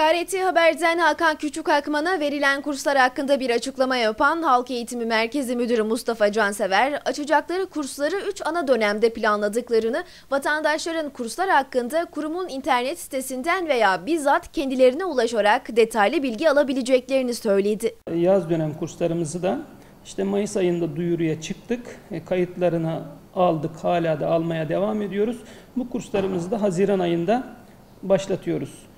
KRT Haber'den Hakan Küçükakman'a verilen kurslar hakkında bir açıklama yapan Halk Eğitimi Merkezi Müdürü Mustafa Cansever, açacakları kursları 3 ana dönemde planladıklarını, vatandaşların kurslar hakkında kurumun internet sitesinden veya bizzat kendilerine ulaşarak detaylı bilgi alabileceklerini söyledi. Yaz dönem kurslarımızı da işte Mayıs ayında duyuruya çıktık. E, Kayıtlarını aldık. Hala da almaya devam ediyoruz. Bu kurslarımızı da Haziran ayında başlatıyoruz.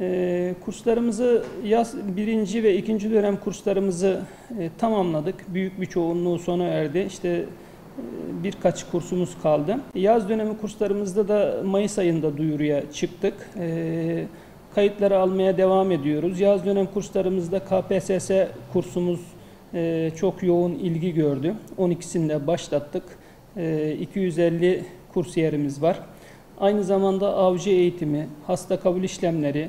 E, kurslarımızı yaz birinci ve ikinci dönem kurslarımızı e, tamamladık. Büyük bir çoğunluğu sona erdi. İşte e, birkaç kursumuz kaldı. Yaz dönemi kurslarımızda da Mayıs ayında duyuruya çıktık. E, kayıtları almaya devam ediyoruz. Yaz dönem kurslarımızda KPSS kursumuz e, çok yoğun ilgi gördü. 12'sini de başlattık. E, 250 kursiyerimiz var. Aynı zamanda avcı eğitimi, hasta kabul işlemleri,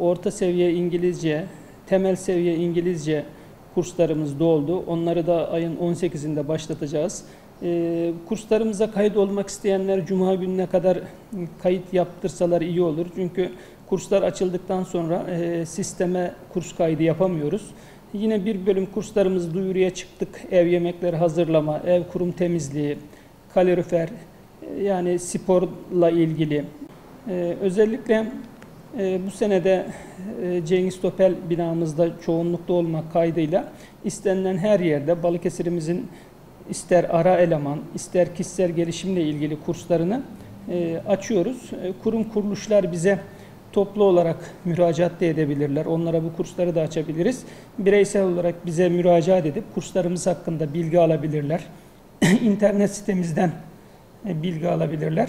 orta seviye İngilizce, temel seviye İngilizce kurslarımız doldu. Onları da ayın 18'inde başlatacağız. E, kurslarımıza kayıt olmak isteyenler Cuma gününe kadar kayıt yaptırsalar iyi olur. Çünkü kurslar açıldıktan sonra e, sisteme kurs kaydı yapamıyoruz. Yine bir bölüm kurslarımız duyuruya çıktık. Ev yemekleri hazırlama, ev kurum temizliği, kalorifer, e, yani sporla ilgili. E, özellikle e, bu senede e, Cengiz Topel binamızda çoğunlukta olmak kaydıyla istenilen her yerde Balıkesir'imizin ister ara eleman, ister kişisel gelişimle ilgili kurslarını e, açıyoruz. E, kurum kuruluşlar bize toplu olarak müracaat da edebilirler. Onlara bu kursları da açabiliriz. Bireysel olarak bize müracaat edip kurslarımız hakkında bilgi alabilirler. İnternet sitemizden e, bilgi alabilirler.